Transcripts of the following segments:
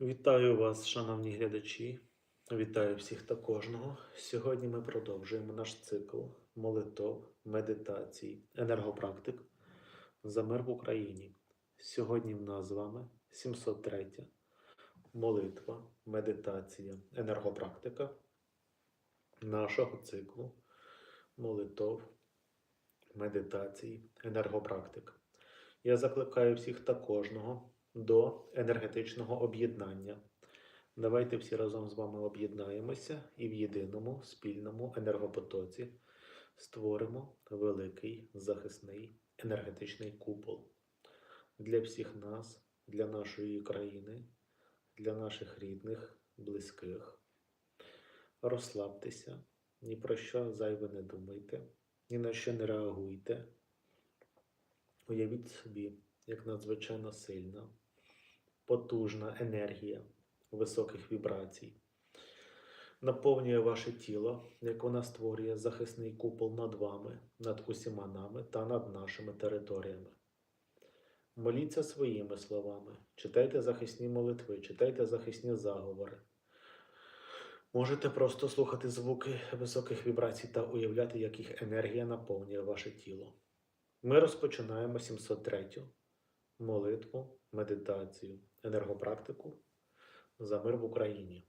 Вітаю вас, шановні глядачі. Вітаю всіх та кожного. Сьогодні ми продовжуємо наш цикл молитов, медитацій, енергопрактик за мир в Україні. Сьогодні в нас з вами 703 молитва, медитація, енергопрактика нашого циклу молитов, медитацій, енергопрактик. Я закликаю всіх та кожного до енергетичного об'єднання. Давайте всі разом з вами об'єднаємося і в єдиному спільному енергопотоці створимо великий захисний енергетичний купол для всіх нас, для нашої країни, для наших рідних, близьких. Розслабтеся, ні про що зайве не думайте, ні на що не реагуйте. Уявіть собі, як надзвичайно сильна, потужна енергія високих вібрацій наповнює ваше тіло, як вона створює захисний купол над вами, над усіма нами та над нашими територіями. Моліться своїми словами, читайте захисні молитви, читайте захисні заговори. Можете просто слухати звуки високих вібрацій та уявляти, як їх енергія наповнює ваше тіло. Ми розпочинаємо 703 молитву, медитацію, енергопрактику за мир в Україні.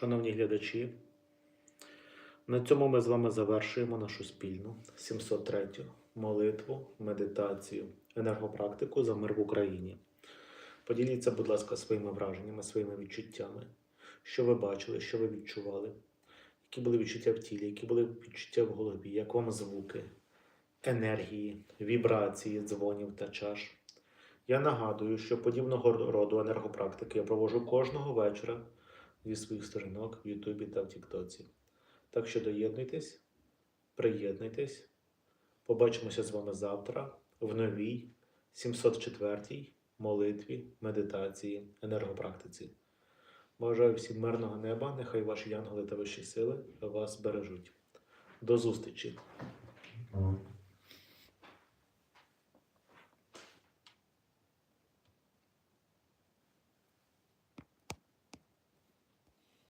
Шановні глядачі, на цьому ми з вами завершуємо нашу спільну 703 молитву, медитацію, енергопрактику за мир в Україні. Поділіться, будь ласка, своїми враженнями, своїми відчуттями, що ви бачили, що ви відчували, які були відчуття в тілі, які були відчуття в голові, як вам звуки, енергії, вібрації, дзвонів та чаш. Я нагадую, що подібного роду енергопрактики я проводжу кожного вечора зі своїх сторінок в Ютубі та в Тіктоці. Так що доєднуйтесь, приєднуйтесь. Побачимося з вами завтра в новій 704-й молитві, медитації, енергопрактиці. Бажаю всім мирного неба, нехай ваші янголи та вищі сили вас бережуть. До зустрічі!